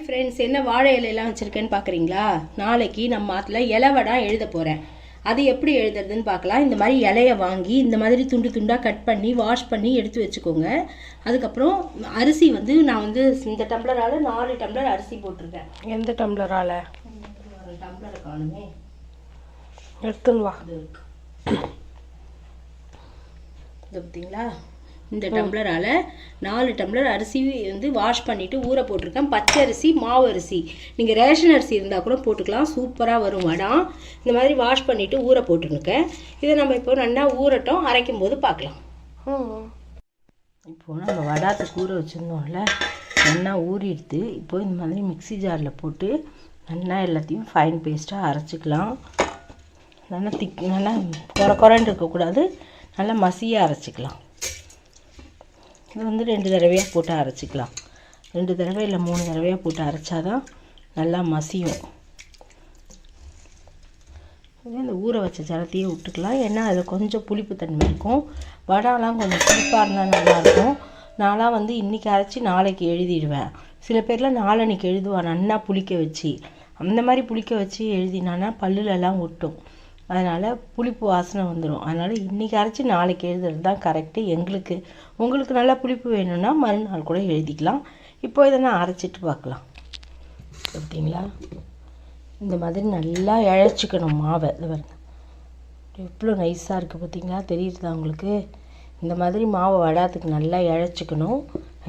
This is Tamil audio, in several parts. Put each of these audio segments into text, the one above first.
ஹாய் ஃப்ரெண்ட்ஸ் என்ன வாழை இலையெல்லாம் வச்சுருக்கேன்னு பார்க்குறீங்களா? நாளைக்கு நம்ம அதில் இலவடா எழுத போகிறேன் அது எப்படி எழுதுறதுன்னு பார்க்கலாம். இந்த மாதிரி இலைய வாங்கி இந்த மாதிரி துண்டு துண்டாக கட் பண்ணி வாஷ் பண்ணி எடுத்து வச்சுக்கோங்க. அதுக்கப்புறம் அரிசி வந்து நான் வந்து இந்த டம்ளரால் நாலு டம்ளர் அரிசி போட்டிருக்கேன். எந்த டம்ளரால? டம்ளர் காணுமே. எடுத்துன்னு வா. இது பார்த்தீங்களா? இந்த டம்ளரால் நாலு டம்ளர் அரிசி வந்து வாஷ் பண்ணிவிட்டு ஊற போட்டிருக்கேன். பச்சை அரிசி மாவு அரிசி. நீங்கள் ரேஷன் அரிசி இருந்தால் கூட போட்டுக்கலாம். சூப்பராக வரும் வடம் இந்த மாதிரி வாஷ் பண்ணிவிட்டு ஊற போட்டுருக்கேன் இதை நம்ம இப்போ நல்லா ஊறட்டும். அரைக்கும் போது பார்க்கலாம் இப்போ நம்ம வடாத்துக்கு ஊற வச்சுருந்தோம்ல நல்லா ஊறிடுது. இப்போ இந்த மாதிரி மிக்ஸி ஜாரில் போட்டு நல்லா எல்லாத்தையும் ஃபைன் பேஸ்ட்டாக அரைச்சிக்கலாம். நல்லா திக் நல்லா குறை குறைன்னு இருக்கக்கூடாது. நல்லா மசியாக அரைச்சிக்கலாம். இது வந்து ரெண்டு தடவையாக போட்டு அரைச்சிக்கலாம். ரெண்டு தடவை இல்லை மூணு தடவையாக போட்டு அரைச்சா தான் நல்லா மசியும். இந்த ஊற வச்ச ஜலத்தையே விட்டுக்கலாம். ஏன்னா அதில் கொஞ்சம் புளிப்பு தன்மை இருக்கும். வடாலாம் கொஞ்சம் புளிப்பாக இருந்தால் நல்லாயிருக்கும். நான்லாம் வந்து இன்றைக்கி அரைச்சி நாளைக்கு எழுதிடுவேன். சில பேர்லாம் நாளன்னைக்கு எழுதுவான் நன்னா புளிக்க வச்சு. அந்த மாதிரி புளிக்க வச்சு எழுதினானா பல்லுலலாம் ஒட்டும். அதனால் புளிப்பு வாசனை வந்துடும் அதனால் இன்றைக்கி அரைச்சி நாளைக்கு எழுதுறது தான் கரெக்டு எங்களுக்கு. உங்களுக்கு நல்லா புளிப்பு வேணும்னா மறுநாள் கூட எழுதிக்கலாம். இப்போ இதை நான் அரைச்சிட்டு பார்க்கலாம். பார்த்தீங்களா? இந்த மாதிரி நல்லா இழைச்சிக்கணும் மாவை. இது பாருங்க. எவ்வளோ நைஸாக இருக்குது பார்த்தீங்களா? தெரியுதா உங்களுக்கு? இந்த மாதிரி மாவை வடாத்துக்கு நல்லா இழைச்சிக்கணும்.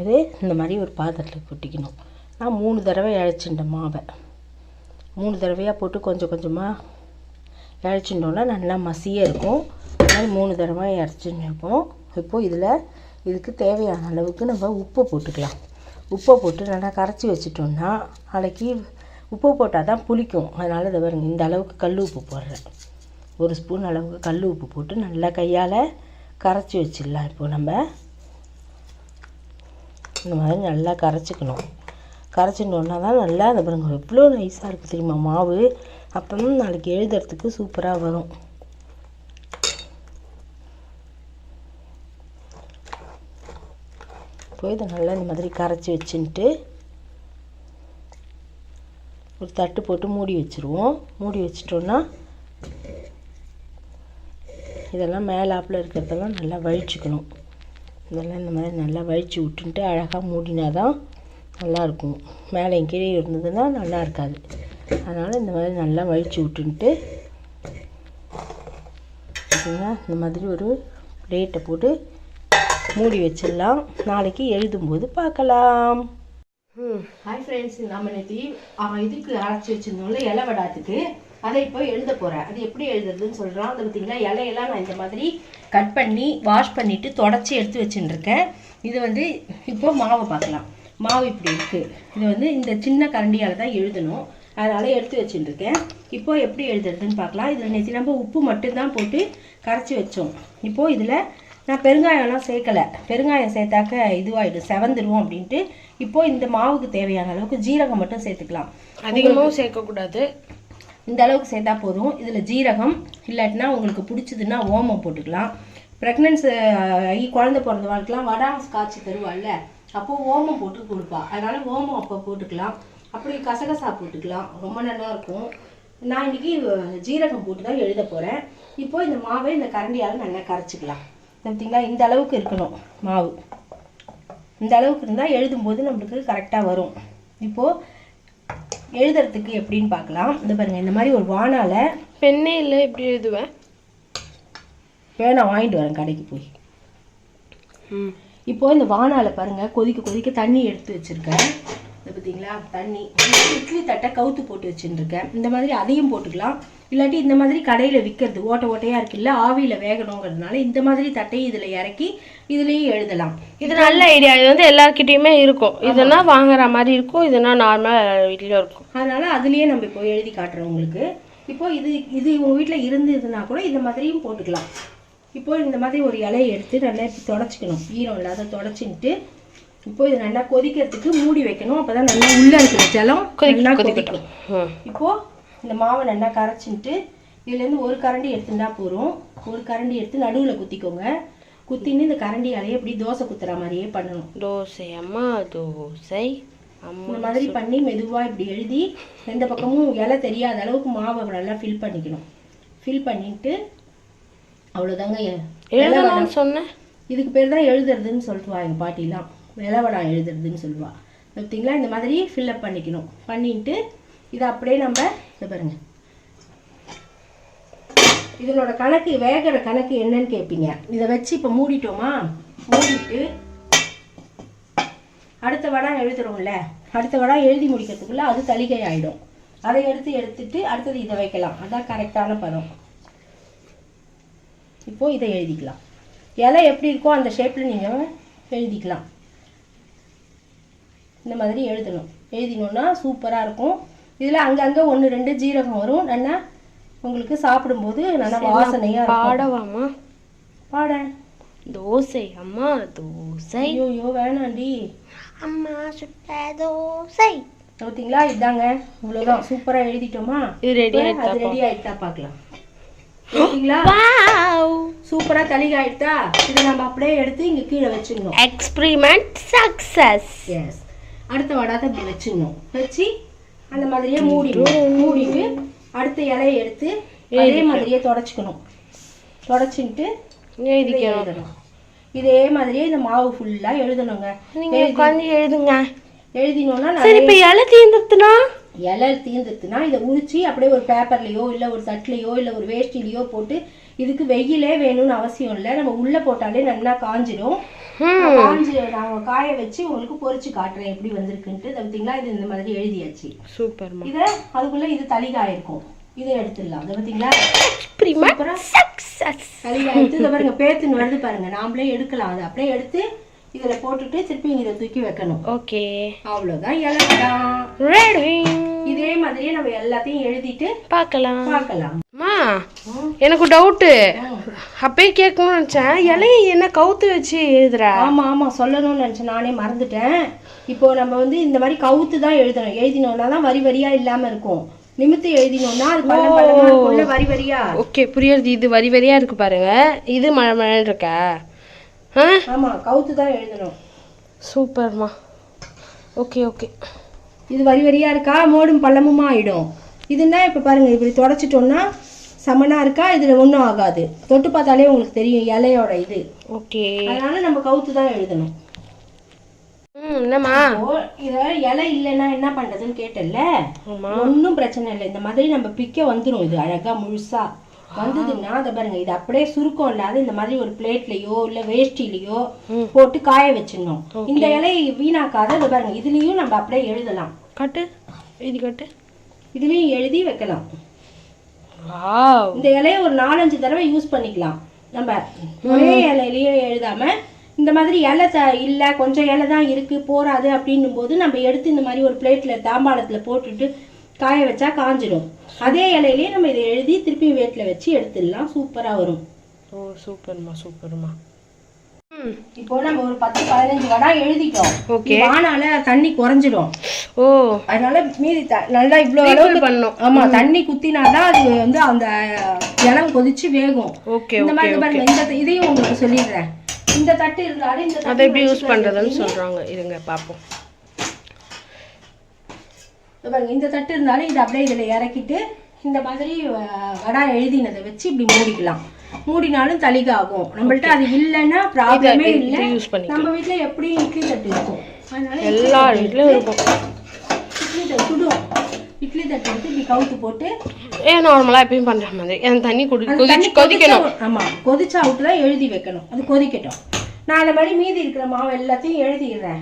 இது இந்த மாதிரி ஒரு பாத்திரத்தில் கொட்டிக்கணும். நான் மூணு தடவை இழைச்சிட்டேன் மாவை. மூணு தடவையாக போட்டு கொஞ்சம் கொஞ்சமாக இறச்சிட்டோன்னா நல்லா மசியாக இருக்கும். அது மூணு தடவை இறச்சின்னு வைப்போம் இப்போது இதில் இதுக்கு தேவையான அளவுக்கு நம்ம உப்பை போட்டுக்கலாம். உப்பை போட்டு நல்லா கரைச்சி வச்சிட்டோம்னா நாளைக்கு உப்பு போட்டால் தான் புளிக்கும். அதனால் இதை பாருங்க இந்த அளவுக்கு கல் உப்பு போடுறேன். ஒரு ஸ்பூன் அளவுக்கு கல் உப்பு போட்டு நல்லா கையால் கரைச்சி வச்சிடலாம் இப்போது நம்ம. இந்த மாதிரி நல்லா கரைச்சிக்கணும். கரைச்சிட்டோன்னா தான் நல்லா இந்த பாருங்க எவ்வளோ நைஸாக இருக்குது தெரியுமா மாவு. அப்போ நாளைக்கு எழுதுறதுக்கு சூப்பராக வரும். இப்போ இதை நல்லா இந்த மாதிரி கரைச்சி வச்சுன்ட்டு ஒரு தட்டு போட்டு மூடி வச்சுருவோம். மூடி வச்சிட்டோன்னா இதெல்லாம் மேலாப்பில் இருக்கிறதெல்லாம் நல்லா வழிச்சுக்கணும். இதெல்லாம் இந்த மாதிரி நல்லா வழித்து விட்டுன்ட்டு அழகாக மூடினா தான் நல்லாயிருக்கும் மேலே கீழே இருந்ததுன்னா நல்லா இருக்காது. அதனால் இந்த மாதிரி நல்லா வழித்து விட்டுன்ட்டு இந்த மாதிரி ஒரு பிளேட்டை போட்டு மூடி வச்சிடலாம். நாளைக்கு எழுதும்போது பார்க்கலாம். ஹாய் ஃப்ரெண்ட்ஸ் நம்ம நேற்று இதுக்கு அரைச்சி வச்சுருந்தோம்ல இலை வடாத்துக்கு. அதை இப்போ எழுத போகிறேன் அது எப்படி எழுதுறதுன்னு சொல்கிறோம் அது பார்த்திங்கன்னா இலையெல்லாம் நான் இந்த மாதிரி கட் பண்ணி வாஷ் பண்ணிவிட்டு தொடச்சி எடுத்து வச்சுட்டுருக்கேன் இது வந்து இப்போ மாவை பார்க்கலாம். மாவு இப்படி இருக்குது இது வந்து இந்த சின்ன கரண்டியால் தான் எழுதணும். அதனால் எடுத்து வச்சுட்டுருக்கேன் இப்போ எப்படி எழுதுறதுன்னு பார்க்கலாம். இதில் நேற்று நம்ம உப்பு மட்டும்தான் போட்டு கரைச்சி வச்சோம். இப்போது இதில் நான் பெருங்காயம்லாம் சேர்க்கலை. பெருங்காயம் சேர்த்தாக்க இதுவாகிடும் செவந்துடும் அப்படின்ட்டு. இப்போது இந்த மாவுக்கு தேவையான அளவுக்கு ஜீரகம் மட்டும் சேர்த்துக்கலாம். அதிகமாகவும் சேர்க்கக்கூடாது. இந்த அளவுக்கு சேர்த்தா போதும். இதில் ஜீரகம் இல்லாட்டினா உங்களுக்கு பிடிச்சதுன்னா ஓமம் போட்டுக்கலாம். ப்ரெக்னன்ஸ் ஆகி குழந்தை பிறந்த வாழ்க்கெலாம் வடாமஸ் காய்ச்சி தருவாள்ல. அப்போது ஓமம் போட்டு கொடுப்பா. அதனால் ஓமம் அப்போ போட்டுக்கலாம். அப்படி கசகசா போட்டுக்கலாம். ரொம்ப நல்லா இருக்கும். நான் இன்னைக்கு ஜீரகம் போட்டு தான் எழுத போகிறேன் இப்போ இந்த மாவை இந்த கரண்டியால் நல்லா கரைச்சிக்கலாம். பார்த்தீங்களா இந்த அளவுக்கு இருக்கணும் மாவு. இந்த அளவுக்கு இருந்தால் எழுதும்போது நம்மளுக்கு கரெக்டாக வரும். இப்போது எழுதுறதுக்கு எப்படின்னு பார்க்கலாம். இந்த பாருங்க இந்த மாதிரி ஒரு வானால பெண்ணே இல்லை எப்படி எழுதுவேன் பேனா வாங்கிட்டு வரேன் கடைக்கு போய். ம். இப்போ இந்த வானால பாருங்க கொதிக்க கொதிக்க தண்ணி எடுத்து வச்சிருக்கேன். பார்த்தீங்களா? தண்ணி. இட்லி தட்டை கவுத்து போட்டு வச்சுருக்கேன் இந்த மாதிரி அதையும் போட்டுக்கலாம். இல்லாட்டி இந்த மாதிரி கடையில் விற்கிறது ஓட்ட ஓட்டையாக இருக்குல்ல ஆவியில் வேகணுங்கிறதுனால இந்த மாதிரி தட்டையும் இதில் இறக்கி இதுலேயும் எழுதலாம். இது நல்ல ஐடியா இது வந்து எல்லார்கிட்டயுமே இருக்கும். இதுனா வாங்குற மாதிரி இருக்கும் இதுனா நார்மலாக வீட்லேயும் இருக்கும். அதனால அதுலயே நம்ம இப்போ எழுதி காட்டுறோம் உங்களுக்கு. இப்போ இது இது உங்க வீட்டில் இருந்ததுன்னா கூட இந்த மாதிரியும் போட்டுக்கலாம். இப்போ இந்த மாதிரி ஒரு இலையை எடுத்து நல்லா தொடச்சிக்கணும். ஈரம் இல்லாத தொடச்சிக்கிட்டு இப்போ இது நல்லா கொதிக்கிறதுக்கு மூடி வைக்கணும். அப்பதான் நல்லா உள்ள இருக்கிற ஜலம் நல்லா கொதிக்கணும் ம் இப்போ இந்த மாவை நல்லா கரைச்சிட்டு இதுலேருந்து ஒரு கரண்டி எடுத்துட்டா போதும். ஒரு கரண்டி எடுத்து நடுவில் குத்திக்கோங்க. குத்தின்னு இந்த கரண்டி இலையை இப்படி தோசை குத்துற மாதிரியே பண்ணணும். தோசை அம்மா தோசை இந்த மாதிரி பண்ணி மெதுவாக இப்படி எழுதி எந்த பக்கமும் இலை தெரியாத அளவுக்கு மாவை நல்லா ஃபில் பண்ணிக்கணும். ஃபில் பண்ணிட்டு அவ்வளோதாங்க எ- எழுதணும்னு சொன்னேன். இதுக்கு பேர் தான் எழுதுறதுன்னு சொல்லுவா எங்கள் பாட்டிலாம். விளவடா எழுதுறதுன்னு சொல்லுவா. பார்த்தீங்களா இந்த மாதிரி ஃபில்லப் பண்ணிக்கணும். பண்ணிட்டு இதை அப்படியே நம்ம இதை பாருங்க. இதனோட கணக்கு வேகிற கணக்கு என்னன்னு கேட்பீங்க இதை வச்சு இப்போ மூடிட்டோமா? மூடிட்டு அடுத்த வடம் எழுதுறோம்ல. அடுத்த வடம் எழுதி முடிக்கிறதுக்குள்ள அது தளிகை ஆயிடும். அதை எடுத்து எடுத்துட்டு அடுத்தது இதை வைக்கலாம். அதான் கரெக்டான பதம். இப்போ இதை எழுதிக்கலாம். இலை எப்படி இருக்கோ அந்த ஷேப்பில் நீங்கள் எழுதிக்கலாம். இந்த மாதிரி எழுதணும். எழுதினோன்னா சூப்பராக இருக்கும். இதில் அங்கங்கே ஒன்று ரெண்டு ஜீரகம் வரும். நல்லா உங்களுக்கு சாப்பிடும்போது நல்லா வாசனையாக இருக்கும். பாடவாமா பாட. தோசை அம்மா தோசை. ஐயோ வேணாண்டி. அம்மா சுட்ட தோசை. பார்த்தீங்களா இதாங்க இவ்வளோதான் சூப்பராக எழுதிட்டோமா? இது ரெடி அது ரெடி ஆயிட்டா பார்க்கலாம் வாவ். சூப்பராக தளிகை ஆயிட்டா இதை நம்ம அப்படியே எடுத்து இங்கே கீழே வச்சிடணும் எக்ஸ்பிரிமெண்ட் சக்சஸ் எஸ் அடுத்த வடாத்தை இப்படி வச்சிடணும். வச்சு அந்த மாதிரியே மூடிடணும். மூடிட்டு அடுத்த இலையை எடுத்து அதே மாதிரியே தொடச்சிக்கணும். எழுதிக்கணும் எழுதணும். இதே மாதிரியே இந்த மாவு ஃபுல்லாக எழுதணுங்க. நீங்க உட்காந்து எழுதுங்க. எழுதினோன்னா சரி இப்ப இலை தீர்ந்துட்டுனா இலை தீர்ந்துட்டுனா இதை உரிச்சு அப்படியே ஒரு பேப்பர்லயோ இல்லை ஒரு தட்டுலையோ இல்லை ஒரு வேஷ்டிலையோ போட்டு இதுக்கு வெயிலே வேணும்னு அவசியம் இல்லை. நம்ம உள்ள போட்டாலே நல்லா காஞ்சிடும் நாங்கள் காய வச்சு உங்களுக்கு பொரிச்சு காட்டுறேன் எப்படி வந்திருக்குன்ட்டு. இதை பார்த்தீங்களா? இது இந்த மாதிரி எழுதியாச்சு. சூப்பர்மா. இதை அதுக்குள்ள இது தளிகாய் இருக்கும். இதை எடுத்துடலாம். அதை பார்த்தீங்களா? தளிகாய் எடுத்து இதை பாருங்க பேத்துன்னு வருது பாருங்க. நாமளே எடுக்கலாம். அதை அப்படியே எடுத்து இதில் போட்டுட்டு திருப்பி இதை தூக்கி வைக்கணும். ஓகே. அவ்வளோதான். ரெடி இதே மாதிரியே நம்ம எல்லாத்தையும் எழுதிட்டு பார்க்கலாம். பார்க்கலாம். அம்மா எனக்கு டவுட்டு அப்பயே கேட்கணும்னு நினச்சேன். இலையை என்ன கவுத்து வச்சு எழுதுற? ஆமா ஆமா சொல்லணும்னு நினைச்சேன். நானே மறந்துட்டேன். இப்போ நம்ம வந்து இந்த மாதிரி கவுத்து தான் எழுதணும். எழுதினோம்னா தான் வரி வரியா இல்லாம இருக்கும். நிமித்து எழுதினோம்னா அது பள்ளம் பள்ளமா இருக்கும்ல வரி வரியா? ஓகே புரியுறது இது வரி வரியா இருக்கு பாருங்க. இது மழை மழைன்னு இருக்கா? ஆ? ஆமா கவுத்து தான் எழுதணும். சூப்பர்மா. Okay okay. இது வரி வரியா இருக்கா? மோடும் பள்ளமுமா ஆயிடும். இதுன்னா இப்ப பாருங்க இப்படி தொடச்சிட்டோம்னா சமனா இருக்கா? இதுல ஒன்றும் ஆகாது. தொட்டு பார்த்தாலே உங்களுக்கு தெரியும் இலையோட இது. ஓகே. அதனால நம்ம கவுத்து தான் எழுதணும். என்னம்மா? இத இலை இல்லைன்னா என்ன பண்றதுன்னு கேட்டல ஒன்றும் பிரச்சனை இல்லை. இந்த மாதிரி நம்ம பிக்க வந்துரும் இது அழகா முழுசா. வந்ததுன்னா அதை பாருங்க இது அப்படியே சுருக்கம் இல்லாத இந்த மாதிரி ஒரு பிளேட்லயோ இல்ல வேஷ்டிலயோ போட்டு காய வச்சிடணும். இந்த இலை வீணாக்காத இதை பாருங்க இதுலயும் நம்ம அப்படியே எழுதலாம். காட்டு எழுதி காட்டு. இதுலயும் எழுதி வைக்கலாம். இந்த இலையை ஒரு நாலஞ்சு தடவை யூஸ் பண்ணிக்கலாம். நம்ம ஒரே இலையிலயே எழுதாம இந்த மாதிரி இலை த இல்லை கொஞ்சம் இலை தான் இருக்கு போறாது அப்படின்னும் போது நம்ம எடுத்து இந்த மாதிரி ஒரு பிளேட்ல தாம்பாளத்துல போட்டுட்டு காய வச்சா காஞ்சிடும் அதே இலையிலேயே நம்ம இதை எழுதி திருப்பி வேட்டில் வச்சு எடுத்துடலாம். சூப்பரா வரும். ஓ சூப்பர்மா சூப்பர்மா. இப்போ நம்ம ஒரு பத்து பதினஞ்சு வடா எழுதிட்டோம். ஓகே வானால தண்ணி குறைஞ்சிடும் ஓ. அதனால மீதி நல்லா இவ்வளோ அளவுக்கு பண்ணும். ஆமா தண்ணி குத்தினாதான் அது வந்து அந்த இளம் கொதிச்சு வேகும். ஓகே இந்த மாதிரி பாருங்க இந்த இதையும் உங்களுக்கு சொல்லிடுறேன். இந்த தட்டு இருந்தாலும் இந்த அதை தட்டு எப்படி யூஸ் பண்றதுன்னு சொல்றாங்க. இருங்க பாப்போம் இந்த பாருங்க இந்த தட்டு இருந்தாலும் இதை அப்படியே இதுல இறக்கிட்டு இந்த மாதிரி வடா எழுதினதை வச்சு இப்படி மூடிக்கலாம். மூடினாலும் தளிகை ஆகும் நம்மள்ட்ட அது இல்லைன்னா ப்ராப்ளமே இல்லை இதை யூஸ் பண்ணி நம்ம வீட்ல எப்படியும் இட்லி தட்டு இருக்கும். அதனால எல்லா வீட்லயும் இருக்கும். இட்லி இட்லி தட்டு எடுத்து இப்படி கவுத்து போட்டு ஏன் நார்மலா எப்பயும் பண்ற மாதிரி? அந்த தண்ணி தண்ணி கொதிக்கணும். கொதிச்சா- ஆமா கொதிச்ச அவுட்டு தான் எழுதி வைக்கணும். அது கொதிக்கட்டும். நான் அந்த மாதிரி மீதி இருக்கிற மாவு எல்லாத்தையும் எழுதிடுறேன்.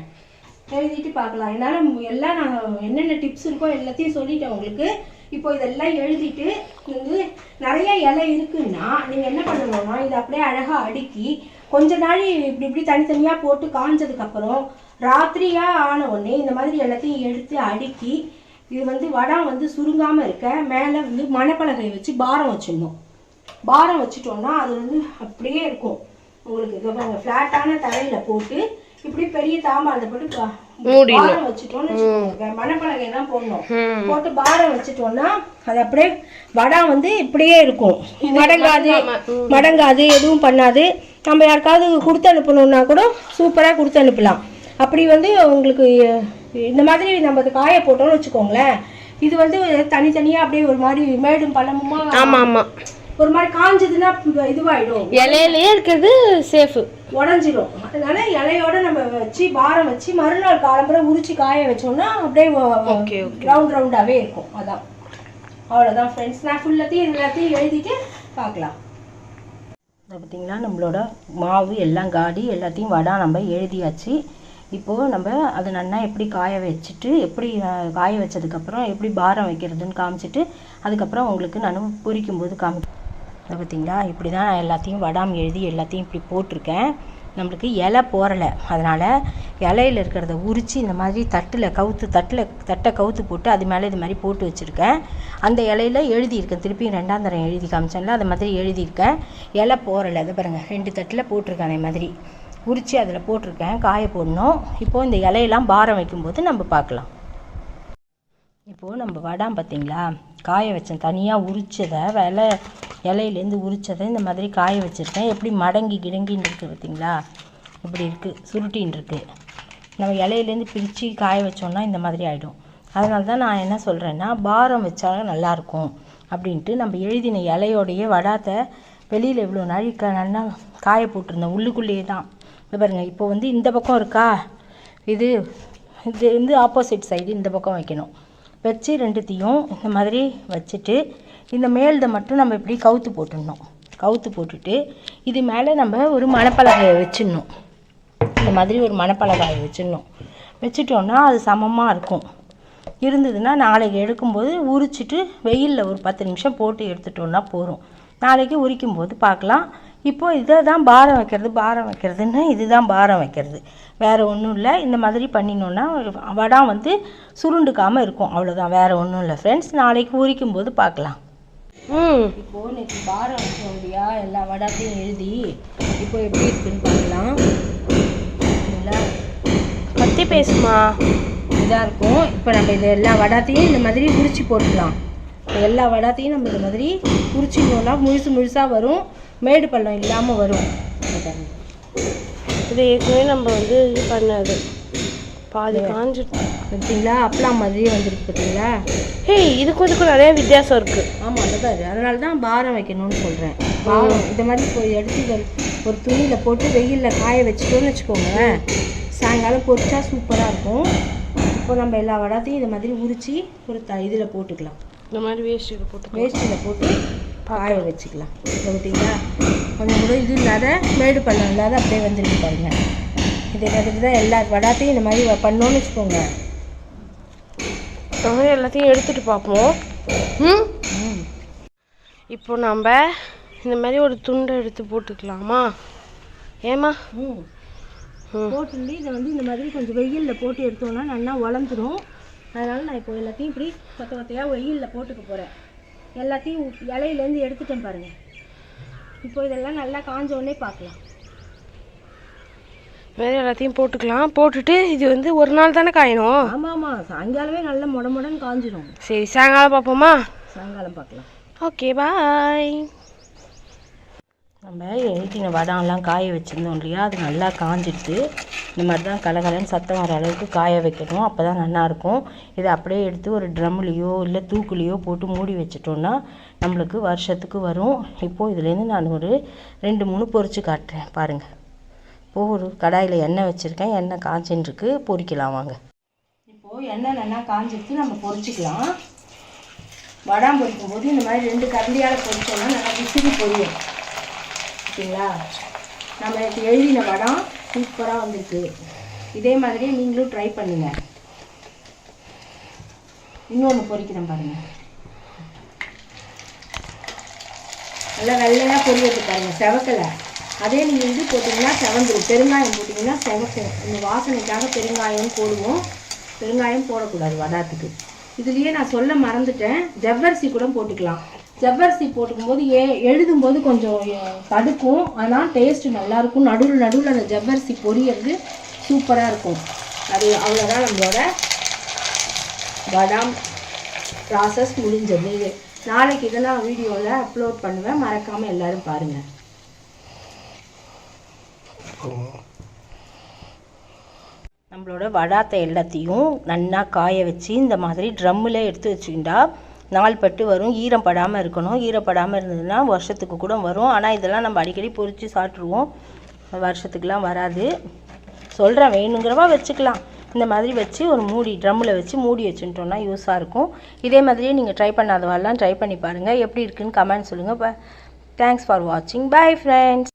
எழுதிட்டு பார்க்கலாம். என்னால எல்லாம் நான் என்னென்ன டிப்ஸ் இருக்கோ எல்லாத்தையும் சொல்லிட்டேன் உங்களுக்கு. இப்போ இதெல்லாம் எழுதிட்டு வந்து நிறைய இலை இருக்குன்னா நீங்க என்ன பண்ணணும்னா இதை அப்படியே அழகா அடுக்கி கொஞ்ச நாள் இப்படி இப்படி தனித்தனியா போட்டு காஞ்சதுக்கு அப்புறம் ராத்திரியா ஆன உடனே இந்த மாதிரி எல்லாத்தையும் எடுத்து அடுக்கி இது வந்து வடம் வந்து சுருங்காம இருக்க மேலே வந்து மணப்பலகை வச்சு பாரம் வச்சிடணும். பாரம் வச்சுட்டோம்னா அது வந்து அப்படியே இருக்கும். உங்களுக்கு ஃப்ளாட்டான தரையில போட்டு இப்படி பெரிய தாம்பாளத்தை போட்டு. பாரம் வச்சுட்டோம்னு மணப்பலகை தான் போடணும். போட்டு பாரம் வச்சுட்டோம்னா அது அப்படியே வடம் வந்து இப்படியே இருக்கும். மடங்காது மடங்காது எதுவும் பண்ணாது. நம்ம யாருக்காவது கொடுத்து அனுப்பணும்னா கூட சூப்பராக கொடுத்து அனுப்பலாம். அப்படி வந்து உங்களுக்கு இந்த மாதிரி நம்ம அது காய போட்டோம்னு வச்சுக்கோங்களேன். இது வந்து தனித்தனியாக அப்படியே ஒரு மாதிரி மேடும் பள்ளமுமா ஆமாம் ஆமாம் ஒரு மாதிரி காஞ்சதுன்னா இதுவாயிடும். இலையிலேயே இருக்கிறது சேஃபு உடஞ்சிரும். அதனால இலையோட நம்ம வச்சு பாரம் வச்சு மறுநாள் காலம்புற உரிச்சு காய வச்சோம்னா அப்படியே ரவுண்ட் ரவுண்டாவே இருக்கும். அதான். அவ்வளோதான் ஃப்ரெண்ட்ஸ் நான் ஃபுல்லாத்தையும் எல்லாத்தையும் எழுதிட்டு பார்க்கலாம். இதை பார்த்தீங்களா நம்மளோட மாவு எல்லாம் காடி எல்லாத்தையும் வடா நம்ம எழுதியாச்சு. இப்போது நம்ம அதை நல்லா எப்படி காய வச்சுட்டு எப்படி காய வச்சதுக்கப்புறம் எப்படி பாரம் வைக்கிறதுன்னு காமிச்சிட்டு அதுக்கப்புறம் உங்களுக்கு நான் பொரிக்கும் போது காமி அது பார்த்திங்களா? இப்படி தான் நான் எல்லாத்தையும் வடாம் எழுதி எல்லாத்தையும் இப்படி போட்டிருக்கேன். நம்மளுக்கு இலை போரலை அதனால் இலையில இருக்கிறத உரித்து இந்த மாதிரி தட்டில் கவுத்து தட்டில் தட்டை கவுத்து போட்டு அது மேலே இது மாதிரி போட்டு வச்சுருக்கேன். அந்த இலையில எழுதியிருக்கேன். திருப்பியும் ரெண்டாம் தரம் எழுதி காமிச்சேன்ல அது மாதிரி எழுதியிருக்கேன். இலை போரலை அதை பாருங்கள் ரெண்டு தட்டில் போட்டிருக்கேன் அதே மாதிரி. உரித்து அதில் போட்டிருக்கேன். காய போடணும். இப்போது இந்த இலையெல்லாம் பாரம் வைக்கும்போது நம்ம பார்க்கலாம். இப்போது நம்ம வடாம் பார்த்தீங்களா? காய வச்சேன். தனியாக உரிச்சதை இலை இலையிலேருந்து உரிச்சதை இந்த மாதிரி காய வச்சுருக்கேன். எப்படி மடங்கி கிடங்கின்னு இருக்குது பார்த்தீங்களா? இப்படி இருக்குது சுருட்டின்னு இருக்குது நம்ம இலையிலேருந்து பிரித்து காய வச்சோன்னா இந்த மாதிரி ஆகிடும் அதனால தான் நான் என்ன சொல்கிறேன்னா பாரம் வச்சாலும் நல்லாயிருக்கும் அப்படின்ட்டு நம்ம எழுதின இலையோடைய வடாத்தை வெளியில் இவ்வளோ நாள் க நல்லா காய போட்டிருந்தேன் உள்ளுக்குள்ளேயே தான். பாருங்கள் இப்போ வந்து இந்த பக்கம் இருக்கா? இது இது வந்து ஆப்போசிட் சைடு இந்த பக்கம் வைக்கணும். வச்சு ரெண்டுத்தையும் இந்த மாதிரி வச்சுட்டு இந்த மேல்தை மட்டும் நம்ம இப்படி கவுத்து போட்டுடணும். கவுத்து போட்டுட்டு இது மேலே நம்ம ஒரு மணப்பலகையை வச்சிடணும். இந்த மாதிரி ஒரு மணப்பலகாயை வச்சிடணும். வச்சுட்டோன்னா அது சமமாக இருக்கும். இருந்ததுன்னா நாளைக்கு எடுக்கும்போது உரிச்சிட்டு வெயிலில் ஒரு பத்து நிமிஷம் போட்டு எடுத்துட்டோன்னா போதும். நாளைக்கு உரிக்கும் போது பார்க்கலாம். இப்போ இதை தான் பாரம் வைக்கிறது பாரம் வைக்கிறதுன்னு இதுதான் பாரம் வைக்கிறது. வேறு ஒன்றும் இல்லை. இந்த மாதிரி பண்ணினோன்னா வடம் வந்து சுருண்டுக்காமல் இருக்கும். அவ்வளோதான் வேறு ஒன்றும் இல்லை. ஃப்ரெண்ட்ஸ் நாளைக்கு உரிக்கும் போது பார்க்கலாம். ம். இப்போது நேற்று பாரம் வச்சோம் இல்லையா எல்லா வடாத்தையும் எழுதி இப்போ எப்படி இருக்குன்னு பார்க்கலாம். பற்றி பேசுமா? இதாக இருக்கும். இப்போ நம்ம இது எல்லா வடாத்தையும் இந்த மாதிரி உரிச்சு போட்டுக்கலாம். இப்போ எல்லா வடாத்தையும் நம்ம இந்த மாதிரி உரிச்சிட்டோம்னா முழுசு முழுசாக வரும். மேடு பள்ளம் இல்லாமல் வரும். இது ஏற்கனவே நம்ம வந்து இது பண்ணது. பாதி காஞ்சிருச்சு. பார்த்தீங்களா? அப்பளம் மாதிரியே வந்துருக்கு பார்த்தீங்களா? ஹேய் இதுக்கும் இதுக்கும் நிறைய வித்தியாசம் இருக்கு. ஆமாம் அதுதான் இது. அதனால தான் பாரம் வைக்கணும்னு சொல்கிறேன் பாரம் இந்த மாதிரி போய் எடுத்து இதை ஒரு துணியில் போட்டு வெயிலில் காய வச்சுட்டோம்னு வச்சுக்கோங்க சாயங்காலம் பொரிச்சா சூப்பராக இருக்கும். இப்போ நம்ம எல்லா வடாத்தையும் இந்த மாதிரி உரிச்சு ஒரு த இதில் போட்டுக்கலாம். இந்த மாதிரி வேஸ்ட் போட்டு வேஸ்ட்டில் போட்டு காய வச்சுக்கலாம். பார்த்தீங்களா? கொஞ்சம் கூட இது இல்லாத மேடு பள்ளம் இல்லாத அப்படியே வந்துருக்கு பாருங்க. இதே மாதிரி தான் எல்லா வடாத்தையும் இந்த மாதிரி பண்ணோன்னு வச்சுக்கோங்க. நம்ம எல்லாத்தையும் எடுத்துட்டு பார்ப்போம். ம்? இப்போ நம்ம இந்த மாதிரி ஒரு துண்டை எடுத்து போட்டுக்கலாமா? ஏமா. போட்டுருந்து இதை வந்து இந்த மாதிரி கொஞ்சம் வெயிலில் போட்டு எடுத்தோம்னா நல்லா வளர்ந்துரும். அதனால் நான் இப்போ எல்லாத்தையும் இப்படி கொத்த கொத்தையாக வெயிலில் போட்டுக்க போகிறேன் எல்லாத்தையும் இலையிலேருந்து எடுத்துட்டேன் பாருங்கள் இப்போ இதெல்லாம் நல்லா காஞ்ச உடனே பார்க்கலாம். மாதிரி எல்லாத்தையும் போட்டுக்கலாம். போட்டுட்டு இது வந்து ஒரு நாள் தானே காயணும்? ஆமாம் ஆமாம் சாயங்காலமே நல்லா முட முடன்னு காஞ்சிரும். சரி சாயங்காலம் பார்ப்போமா? சாயங்காலம் பார்க்கலாம். Okay bye. நம்ம எழுதின வடம்லாம் காய வச்சுருந்தோம் இல்லையா? அது நல்லா காஞ்சிடுது. இந்த மாதிரி தான் கலகலன்னு சத்தம் வர அளவுக்கு காய வைக்கணும். அப்போ தான் நல்லாயிருக்கும். இதை அப்படியே எடுத்து ஒரு ட்ரம்லேயோ இல்லை தூக்குலேயோ போட்டு மூடி வச்சிட்டோன்னா நம்மளுக்கு வருஷத்துக்கு வரும். இப்போது இதுலேருந்து நான் ஒரு ரெண்டு மூணு பொரிச்சு காட்டுறேன். பாருங்கள் இப்போது ஒரு கடாயில் எண்ணெய் வச்சுருக்கேன். எண்ணெய் காய்ச்சின்னு இருக்கு வாங்க. இப்போது எண்ணெய் நல்லா காஞ்சிருக்கு நம்ம பொறிச்சிக்கலாம் வடாம் பொரிக்கும் போது இந்த மாதிரி ரெண்டு கரண்டியால் பொறிச்சோம்னா நல்லா விசிறி பொரியும். ஓகேங்களா நம்ம இப்போ எழுதின வடம் சூப்பராக வந்திருக்கு. இதே மாதிரி நீங்களும் ட்ரை பண்ணுங்க. இன்னொன்று பொறிக்கிறேன் பாருங்க. நல்லா வெள்ளையாக பொரியது பாருங்க. செவக்கலை. அதே நீங்கள் இது போட்டிங்கன்னா செவந்துரும். பெருங்காயம் போட்டிங்கன்னா செவக்கும் இந்த வாசனைக்காக பெருங்காயம் போடுவோம். பெருங்காயம் போடக்கூடாது வதாத்துக்கு இதுலேயே நான் சொல்ல மறந்துட்டேன். ஜவ்வரிசி கூட போட்டுக்கலாம். ஜவ்வரிசி போட்டுக்கும்போது ஏ எழுதும்போது கொஞ்சம் தடுக்கும். ஆனால் டேஸ்ட்டு நல்லாயிருக்கும் நடுவில் நடுவில் அந்த ஜவ்வரிசி பொரியறது சூப்பராக இருக்கும். அது அவ்வளோதான் நம்மளோட பாதாம் ப்ராசஸ் முடிஞ்சது. நாளைக்கு இதெல்லாம் வீடியோவில் அப்லோட் பண்ணுவேன். மறக்காமல் எல்லோரும் பாருங்கள் நம்மளோட வடாத்தை எல்லாத்தையும் நல்லா காய வச்சு இந்த மாதிரி ட்ரம்மில் எடுத்து வச்சுக்கிட்டா நாள் பட்டு வரும். ஈரம் படாமல் இருக்கணும். ஈரப்படாமல் இருந்ததுன்னா வருஷத்துக்கு கூட வரும். ஆனால் இதெல்லாம் நம்ம அடிக்கடி பொறிச்சு சாப்பிட்ருவோம் வருஷத்துக்குலாம் வராது. சொல்கிறேன் வேணுங்கிறவா வச்சுக்கலாம். இந்த மாதிரி வச்சு ஒரு மூடி ட்ரம்மில் வச்சு மூடி வச்சுட்டோம்னா யூஸாக இருக்கும். இதே மாதிரியே நீங்கள் ட்ரை பண்ணாதவாலாம் ட்ரை பண்ணி பாருங்கள் எப்படி இருக்குன்னு கமெண்ட் சொல்லுங்கள் தேங்க்ஸ் ஃபார் வாட்சிங் பை ஃப்ரெண்ட்ஸ்